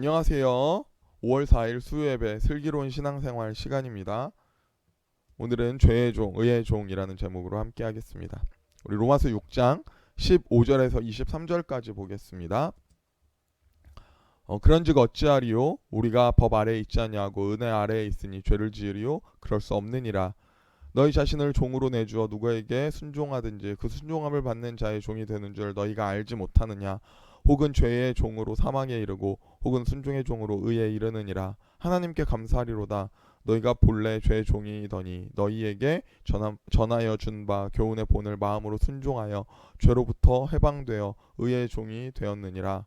안녕하세요. 5월 4일 수요예배 슬기로운 신앙생활 시간입니다. 오늘은 죄의 종, 의의 종이라는 제목으로 함께 하겠습니다. 우리 로마서 6장 15절에서 23절까지 보겠습니다. 어, 그런즉 어찌하리요 우리가 법 아래에 있지 않냐고 은혜 아래에 있으니 죄를 지으리요 그럴 수 없느니라 너희 자신을 종으로 내주어 누구에게 순종하든지 그 순종함을 받는 자의 종이 되는 줄 너희가 알지 못하느냐 혹은 죄의 종으로 사망에 이르고 혹은 순종의 종으로 의에 이르느니라. 하나님께 감사하리로다. 너희가 본래 죄의 종이더니 너희에게 전하, 전하여 준 바 교훈의 본을 마음으로 순종하여 죄로부터 해방되어 의의 종이 되었느니라.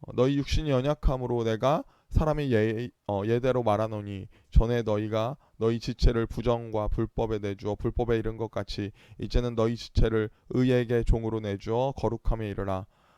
어, 너희 육신이 연약함으로 내가 사람의 예, 어, 예대로 말하노니 전에 너희가 너희 지체를 부정과 불법에 내주어 불법에 이른 것 같이 이제는 너희 지체를 의에게 종으로 내주어 거룩함에 이르라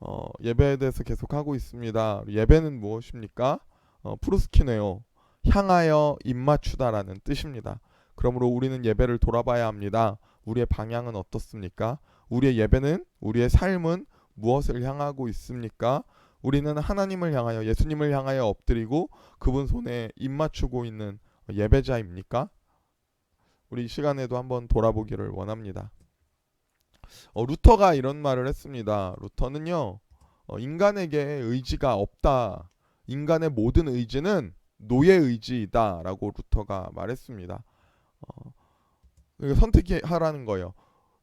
어, 예배에 대해서 계속 하고 있습니다. 예배는 무엇입니까? 어, 프루스키네요. 향하여 입맞추다라는 뜻입니다. 그러므로 우리는 예배를 돌아봐야 합니다. 우리의 방향은 어떻습니까? 우리의 예배는 우리의 삶은 무엇을 향하고 있습니까? 우리는 하나님을 향하여 예수님을 향하여 엎드리고 그분 손에 입맞추고 있는 예배자입니까? 우리 이 시간에도 한번 돌아보기를 원합니다. 어, 루터가 이런 말을 했습니다. 루터는요, 어, 인간에게 의지가 없다. 인간의 모든 의지는 노예 의지이다라고 루터가 말했습니다. 어, 선택하라는 거예요.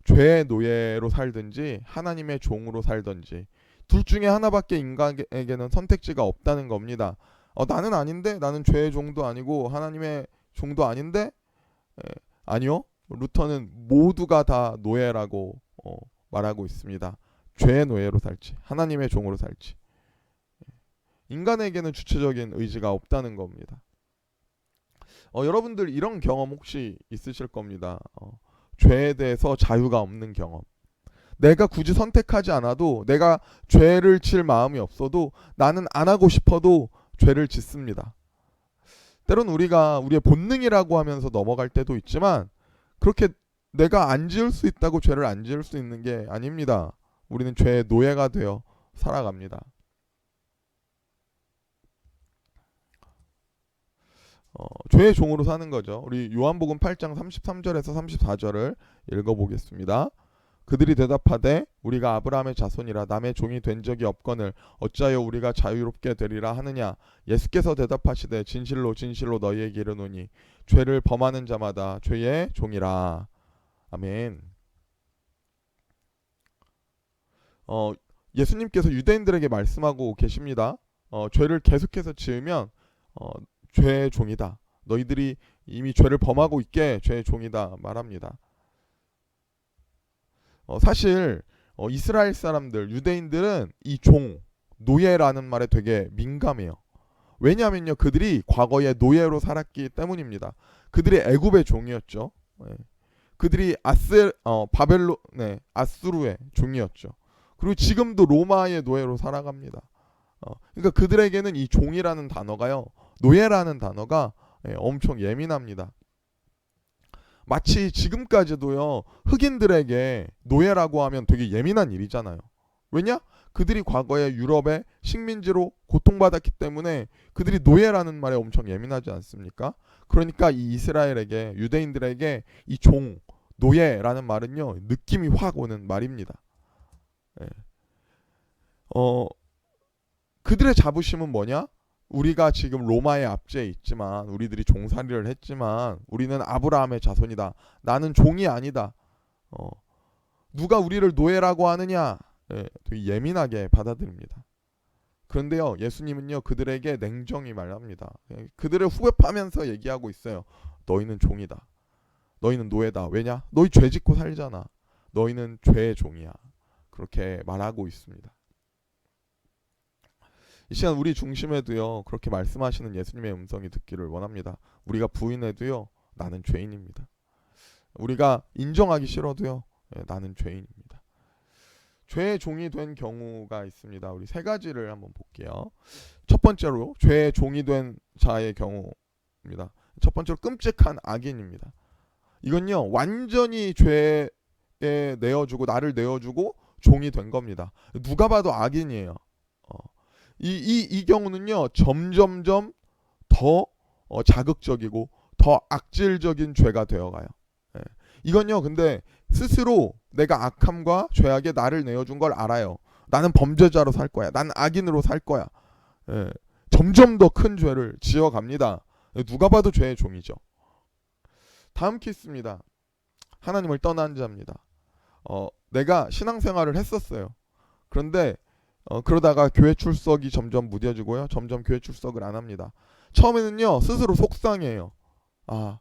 죄의 노예로 살든지 하나님의 종으로 살든지 둘 중에 하나밖에 인간에게는 선택지가 없다는 겁니다. 어, 나는 아닌데 나는 죄의 종도 아니고 하나님의 종도 아닌데 에, 아니요. 루터는 모두가 다 노예라고 어, 말하고 있습니다. 죄의 노예로 살지 하나님의 종으로 살지 인간에게는 주체적인 의지가 없다는 겁니다. 어, 여러분들 이런 경험 혹시 있으실 겁니다. 어, 죄에 대해서 자유가 없는 경험. 내가 굳이 선택하지 않아도 내가 죄를 칠 마음이 없어도 나는 안 하고 싶어도 죄를 짓습니다. 때론 우리가 우리의 본능이라고 하면서 넘어갈 때도 있지만 그렇게 내가 안 지을 수 있다고 죄를 안 지을 수 있는 게 아닙니다. 우리는 죄의 노예가 되어 살아갑니다. 어, 죄의 종으로 사는 거죠. 우리 요한복음 8장 33절에서 34절을 읽어보겠습니다. 그들이 대답하되 우리가 아브라함의 자손이라 남의 종이 된 적이 없거늘 어찌하여 우리가 자유롭게 되리라 하느냐 예수께서 대답하시되 진실로 진실로 너희에게 이르노니 죄를 범하는 자마다 죄의 종이라 아멘. 어, 예수님께서 유대인들에게 말씀하고 계십니다. 어, 죄를 계속해서 지으면 어, 죄의 종이다. 너희들이 이미 죄를 범하고 있게 죄의 종이다 말합니다. 어, 사실 어, 이스라엘 사람들 유대인들은 이 종 노예라는 말에 되게 민감해요. 왜냐하면요 그들이 과거에 노예로 살았기 때문입니다. 그들이 애굽의 종이었죠. 예. 그들이 아스 어, 바벨로 네 아수르의 종이었죠. 그리고 지금도 로마의 노예로 살아갑니다. 어, 그러니까 그들에게는 이 종이라는 단어가요 노예라는 단어가 예, 엄청 예민합니다. 마치 지금까지도요 흑인들에게 노예라고 하면 되게 예민한 일이잖아요. 왜냐? 그들이 과거에 유럽의 식민지로 고통받았기 때문에 그들이 노예라는 말에 엄청 예민하지 않습니까? 그러니까 이 이스라엘에게 유대인들에게 이 종 노예라는 말은요 느낌이 확 오는 말입니다. 예. 어 그들의 자부심은 뭐냐? 우리가 지금 로마의 압제에 있지만 우리들이 종살이를 했지만 우리는 아브라함의 자손이다. 나는 종이 아니다. 어, 누가 우리를 노예라고 하느냐? 예, 되게 예민하게 받아들입니다. 그런데요, 예수님은요 그들에게 냉정히 말합니다. 예, 그들을 후벼파면서 얘기하고 있어요. 너희는 종이다. 너희는 노예다. 왜냐? 너희 죄 짓고 살잖아. 너희는 죄의 종이야. 그렇게 말하고 있습니다. 이 시간 우리 중심에도요 그렇게 말씀하시는 예수님의 음성이 듣기를 원합니다. 우리가 부인해도요 나는 죄인입니다. 우리가 인정하기 싫어도요 예, 나는 죄인입니다. 죄의 종이 된 경우가 있습니다. 우리 세 가지를 한번 볼게요. 첫 번째로 죄의 종이 된 자의 경우입니다. 첫 번째로 끔찍한 악인입니다. 이건요 완전히 죄에 내어주고 나를 내어주고 종이 된 겁니다. 누가 봐도 악인이에요. 어. 이, 이, 이 경우는요 점점점 더 어, 자극적이고 더 악질적인 죄가 되어가요. 예. 이건요 근데 스스로 내가 악함과 죄악에 나를 내어준 걸 알아요. 나는 범죄자로 살 거야. 나는 악인으로 살 거야. 예. 점점 더 큰 죄를 지어갑니다. 예, 누가 봐도 죄의 종이죠. 다음 케이스입니다. 하나님을 떠난 자입니다. 어, 내가 신앙생활을 했었어요. 그런데 어, 그러다가 교회 출석이 점점 무뎌지고요. 점점 교회 출석을 안 합니다. 처음에는요 스스로 속상해요. 아,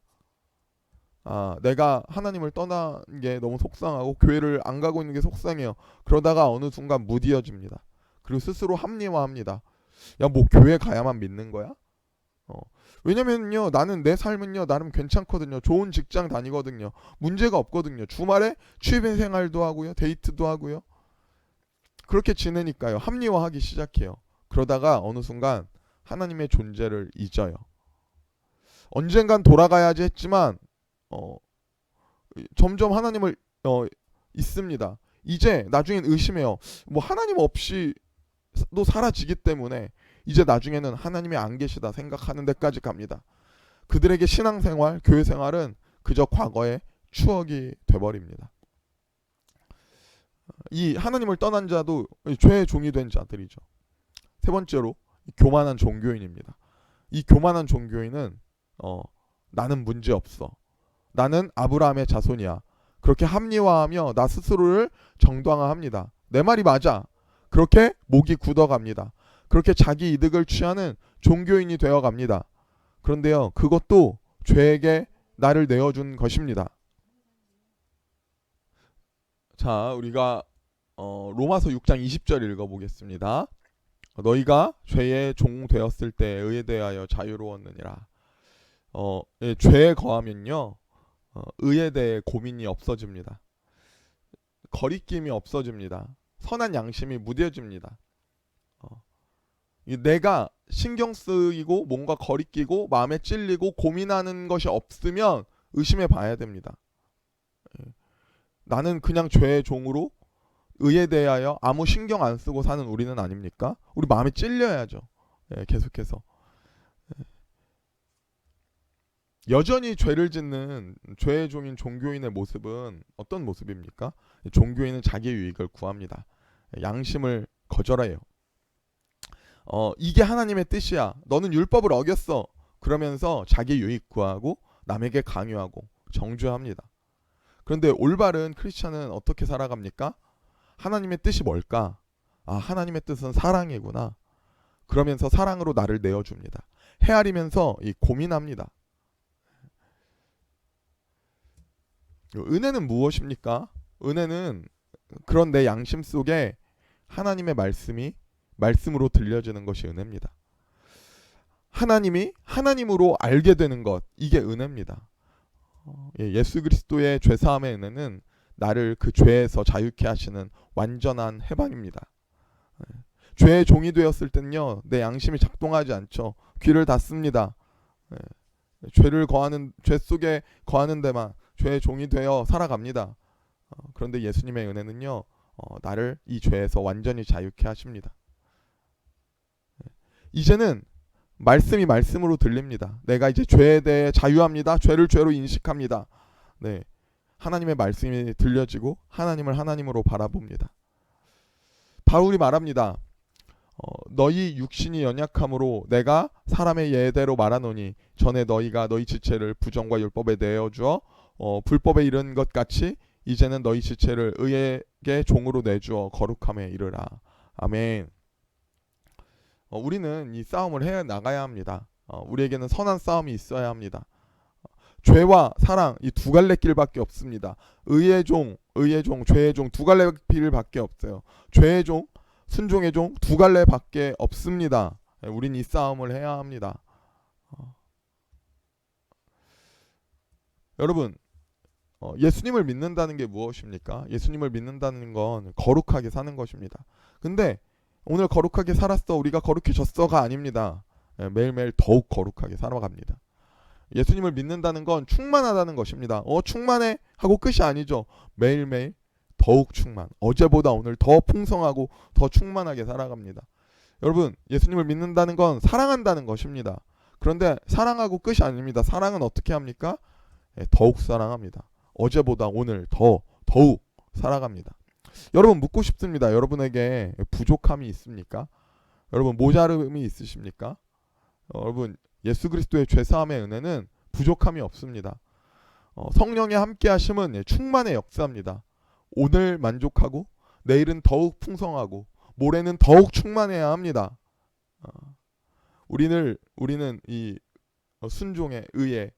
아 내가 하나님을 떠난 게 너무 속상하고 교회를 안 가고 있는 게 속상해요. 그러다가 어느 순간 무뎌집니다. 그리고 스스로 합리화합니다. 야 뭐 교회 가야만 믿는 거야? 어. 왜냐면요 나는 내 삶은요 나름 괜찮거든요. 좋은 직장 다니거든요. 문제가 없거든요. 주말에 취미 생활도 하고요. 데이트도 하고요. 그렇게 지내니까요. 합리화하기 시작해요. 그러다가 어느 순간 하나님의 존재를 잊어요. 언젠간 돌아가야지 했지만 어, 점점 하나님을 어, 잊습니다. 이제 나중엔 의심해요. 뭐 하나님 없이도 사라지기 때문에 이제 나중에는 하나님이 안 계시다 생각하는 데까지 갑니다. 그들에게 신앙생활, 교회 생활은 그저 과거의 추억이 돼버립니다. 이 하나님을 떠난 자도 죄의 종이 된 자들이죠. 세 번째로 교만한 종교인입니다. 이 교만한 종교인은 어, 나는 문제 없어. 나는 아브라함의 자손이야. 그렇게 합리화하며 나 스스로를 정당화합니다. 내 말이 맞아. 그렇게 목이 굳어갑니다. 그렇게 자기 이득을 취하는 종교인이 되어 갑니다. 그런데요, 그것도 죄에게 나를 내어준 것입니다. 자, 우리가 어, 로마서 6장 20절 읽어보겠습니다. 너희가 죄의 종 되었을 때 의에 대하여 자유로웠느니라. 어, 예, 죄에 거하면요, 어, 의에 대해 고민이 없어집니다. 거리낌이 없어집니다. 선한 양심이 무뎌집니다. 어, 내가 신경 쓰이고 뭔가 거리끼고 마음에 찔리고 고민하는 것이 없으면 의심해 봐야 됩니다. 예. 나는 그냥 죄의 종으로 의에 대하여 아무 신경 안 쓰고 사는 우리는 아닙니까? 우리 마음에 찔려야죠. 예, 계속해서. 예. 여전히 죄를 짓는 죄의 종인 종교인의 모습은 어떤 모습입니까? 종교인은 자기 유익을 구합니다. 양심을 거절해요. 어, 이게 하나님의 뜻이야. 너는 율법을 어겼어. 그러면서 자기 유익 구하고 남에게 강요하고 정죄합니다. 그런데 올바른 크리스천은 어떻게 살아갑니까? 하나님의 뜻이 뭘까? 아, 하나님의 뜻은 사랑이구나. 그러면서 사랑으로 나를 내어줍니다. 헤아리면서 이 고민합니다. 은혜는 무엇입니까? 은혜는 그런 내 양심 속에 하나님의 말씀이 말씀으로 들려지는 것이 은혜입니다. 하나님이 하나님으로 알게 되는 것 이게 은혜입니다. 어, 예, 예수 그리스도의 죄 사함의 은혜는 나를 그 죄에서 자유케 하시는 완전한 해방입니다. 예, 죄의 종이 되었을 때는요 내 양심이 작동하지 않죠. 귀를 닫습니다. 예, 죄를 거하는 죄 속에 거하는 데만 죄의 종이 되어 살아갑니다. 어, 그런데 예수님의 은혜는요 어, 나를 이 죄에서 완전히 자유케 하십니다. 이제는 말씀이 말씀으로 들립니다. 내가 이제 죄에 대해 자유합니다. 죄를 죄로 인식합니다. 네. 하나님의 말씀이 들려지고 하나님을 하나님으로 바라봅니다. 바울이 말합니다. 어, 너희 육신이 연약함으로 내가 사람의 예대로 말하노니 전에 너희가 너희 지체를 부정과 율법에 내어 주어 어, 불법에 이른 것 같이 이제는 너희 지체를 의에게 종으로 내주어 거룩함에 이르라. 아멘. 어, 우리는 이 싸움을 해 나가야 합니다. 어, 우리에게는 선한 싸움이 있어야 합니다. 어, 죄와 사랑 이 두 갈래 길밖에 없습니다. 의의 종, 의의 종, 죄의 종 두 갈래 길밖에 없어요. 죄의 종 순종의 종 두 갈래밖에 없습니다. 예, 우린 이 싸움을 해야 합니다. 어. 여러분 어, 예수님을 믿는다는 게 무엇입니까? 예수님을 믿는다는 건 거룩하게 사는 것입니다. 근데 오늘 거룩하게 살았어 우리가 거룩해졌어가 아닙니다. 예, 매일매일 더욱 거룩하게 살아갑니다. 예수님을 믿는다는 건 충만하다는 것입니다. 어 충만해 하고 끝이 아니죠. 매일매일 더욱 충만. 어제보다 오늘 더 풍성하고 더 충만하게 살아갑니다. 여러분 예수님을 믿는다는 건 사랑한다는 것입니다. 그런데 사랑하고 끝이 아닙니다. 사랑은 어떻게 합니까? 예, 더욱 사랑합니다. 어제보다 오늘 더 더욱 살아갑니다. 여러분 묻고 싶습니다. 여러분에게 부족함이 있습니까? 여러분 모자름이 있으십니까? 어, 여러분 예수 그리스도의 죄 사함의 은혜는 부족함이 없습니다. 어, 성령의 함께하심은 예, 충만의 역사입니다. 오늘 만족하고 내일은 더욱 풍성하고 모레는 더욱 충만해야 합니다. 어, 우리는 우리는 이 어, 순종에 의해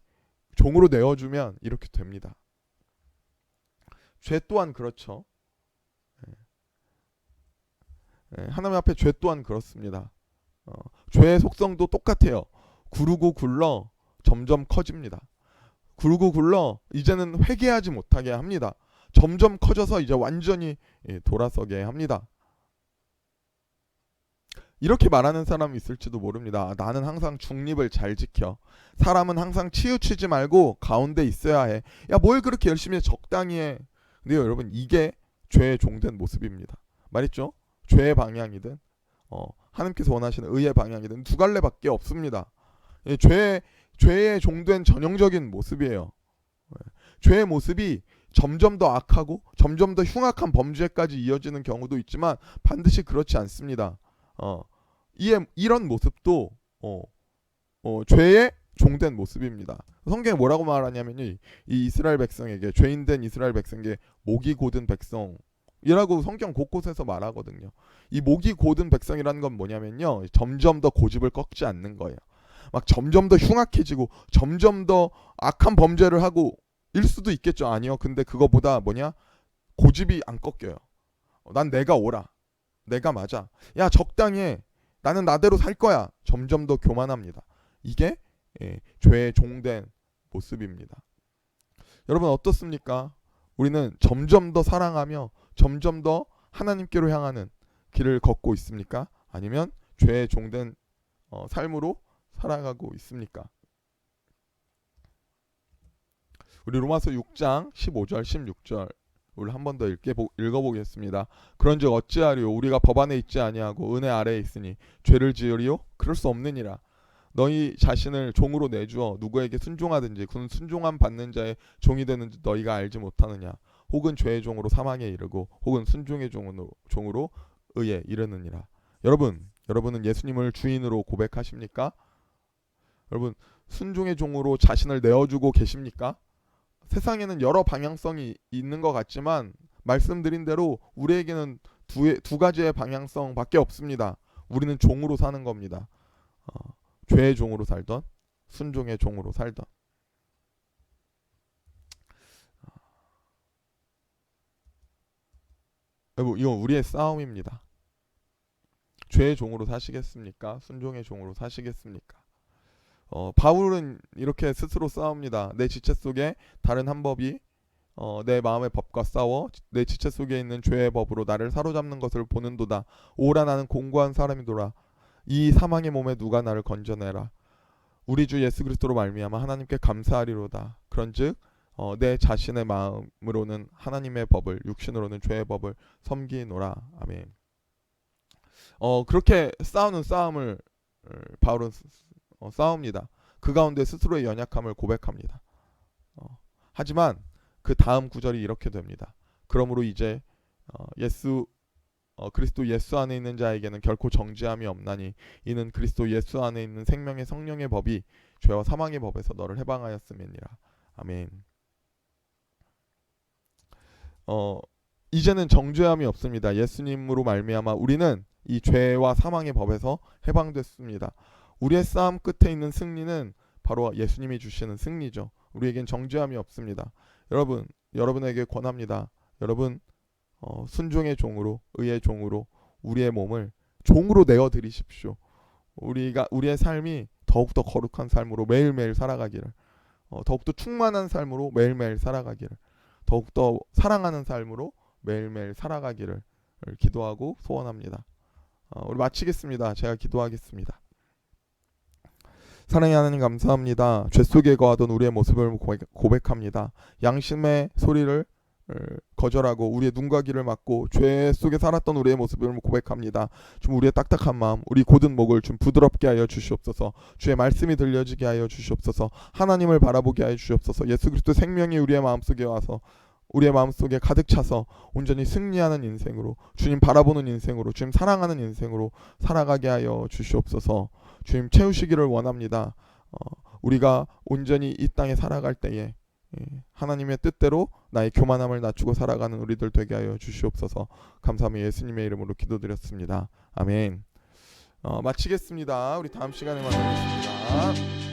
종으로 내어주면 이렇게 됩니다. 죄 또한 그렇죠. 예. 예, 하나님 앞에 죄 또한 그렇습니다. 어, 죄의 속성도 똑같아요. 구르고 굴러 점점 커집니다. 구르고 굴러 이제는 회개하지 못하게 합니다. 점점 커져서 이제 완전히 예, 돌아서게 합니다. 이렇게 말하는 사람이 있을지도 모릅니다. 아, 나는 항상 중립을 잘 지켜. 사람은 항상 치우치지 말고 가운데 있어야 해. 야, 뭘 그렇게 열심히 해? 적당히 해. 근데 여러분 이게 죄의 종된 모습입니다. 말했죠? 죄의 방향이든 어, 하나님께서 원하시는 의의 방향이든 두 갈래밖에 없습니다. 예, 죄 죄의 종된 전형적인 모습이에요. 예, 죄의 모습이 점점 더 악하고 점점 더 흉악한 범죄까지 이어지는 경우도 있지만 반드시 그렇지 않습니다. 어, 이에 이런 모습도 어, 어, 죄의 종된 모습입니다. 성경에 뭐라고 말하냐면요, 이 이스라엘 백성에게 죄인된 이스라엘 백성에게 목이 고든 백성 이라고 성경 곳곳에서 말하거든요. 이 목이 고든 백성이라는 건 뭐냐면요, 점점 더 고집을 꺾지 않는 거예요. 막 점점 더 흉악해지고 점점 더 악한 범죄를 하고 일 수도 있겠죠. 아니요. 근데 그거보다 뭐냐 고집이 안 꺾여요. 어, 난 내가 옳아. 내가 맞아. 야 적당히 해. 나는 나대로 살 거야. 점점 더 교만합니다. 이게 예, 죄의 종된 모습입니다. 여러분 어떻습니까? 우리는 점점 더 사랑하며 점점 더 하나님께로 향하는 길을 걷고 있습니까? 아니면 죄의 종된 어, 삶으로 살아가고 있습니까? 우리 로마서 6장 15절 16절 우리 한 번 더 읽어보겠습니다. 그런즉 어찌하리요 우리가 법 안에 있지 아니하고 은혜 아래에 있으니 죄를 지으리요 그럴 수 없느니라. 너희 자신을 종으로 내주어 누구에게 순종하든지 그 순종함 받는 자의 종이 되는지 너희가 알지 못하느냐. 혹은 죄의 종으로 사망에 이르고 혹은 순종의 종으로, 의에 이르느니라. 여러분, 여러분은 예수님을 주인으로 고백하십니까? 여러분, 순종의 종으로 자신을 내어주고 계십니까? 세상에는 여러 방향성이 있는 것 같지만 말씀드린 대로 우리에게는 두, 두 가지의 방향성밖에 없습니다. 우리는 종으로 사는 겁니다. 어, 죄의 종으로 살던 순종의 종으로 살던 여러분 이건 우리의 싸움입니다. 죄의 종으로 사시겠습니까? 순종의 종으로 사시겠습니까? 어, 바울은 이렇게 스스로 싸웁니다. 내 지체 속에 다른 한 법이 어, 내 마음의 법과 싸워 내 지체 속에 있는 죄의 법으로 나를 사로잡는 것을 보는도다. 오라 나는 공고한 사람이도라. 이 사망의 몸에 누가 나를 건져내라. 우리 주 예수 그리스도로 말미암아 하나님께 감사하리로다. 그런즉 어, 내 자신의 마음으로는 하나님의 법을 육신으로는 죄의 법을 섬기노라. 아멘. 어 그렇게 싸우는 싸움을 어, 바울은 어, 싸웁니다. 그 가운데 스스로의 연약함을 고백합니다. 어, 하지만 그 다음 구절이 이렇게 됩니다. 그러므로 이제 어, 예수 어, 그리스도 예수 안에 있는 자에게는 결코 정죄함이 없나니 이는 그리스도 예수 안에 있는 생명의 성령의 법이 죄와 사망의 법에서 너를 해방하였음이니라. 아멘. 어 이제는 정죄함이 없습니다. 예수님으로 말미암아 우리는 이 죄와 사망의 법에서 해방됐습니다. 우리의 싸움 끝에 있는 승리는 바로 예수님이 주시는 승리죠. 우리에겐 정죄함이 없습니다. 여러분, 여러분에게 권합니다. 여러분 어, 순종의 종으로 의의 종으로 우리의 몸을 종으로 내어 드리십시오. 우리가 우리의 삶이 더욱더 거룩한 삶으로 매일매일 살아가기를 어, 더욱더 충만한 삶으로 매일매일 살아가기를 더욱더 사랑하는 삶으로 매일매일 살아가기를 기도하고 소원합니다. 어, 우리 마치겠습니다. 제가 기도하겠습니다. 사랑의 하나님 감사합니다. 죄 속에 거하던 우리의 모습을 고백, 고백합니다. 양심의 소리를 어, 거절하고 우리의 눈과 귀를 막고 죄 속에 살았던 우리의 모습을 고백합니다. 좀 우리의 딱딱한 마음, 우리 고든 목을 좀 부드럽게 하여 주시옵소서. 주의 말씀이 들려지게 하여 주시옵소서. 하나님을 바라보게 하여 주시옵소서. 예수 그리스도 생명이 우리의 마음속에 와서 우리의 마음속에 가득 차서 온전히 승리하는 인생으로 주님 바라보는 인생으로 주님 사랑하는 인생으로 살아가게 하여 주시옵소서. 주님 채우시기를 원합니다. 어, 우리가 온전히 이 땅에 살아갈 때에 예, 하나님의 뜻대로 나의 교만함을 낮추고 살아가는 우리들 되게 하여 주시옵소서. 감사하며 예수님의 이름으로 기도드렸습니다. 아멘. 어, 마치겠습니다. 우리 다음 시간에 만나겠습니다.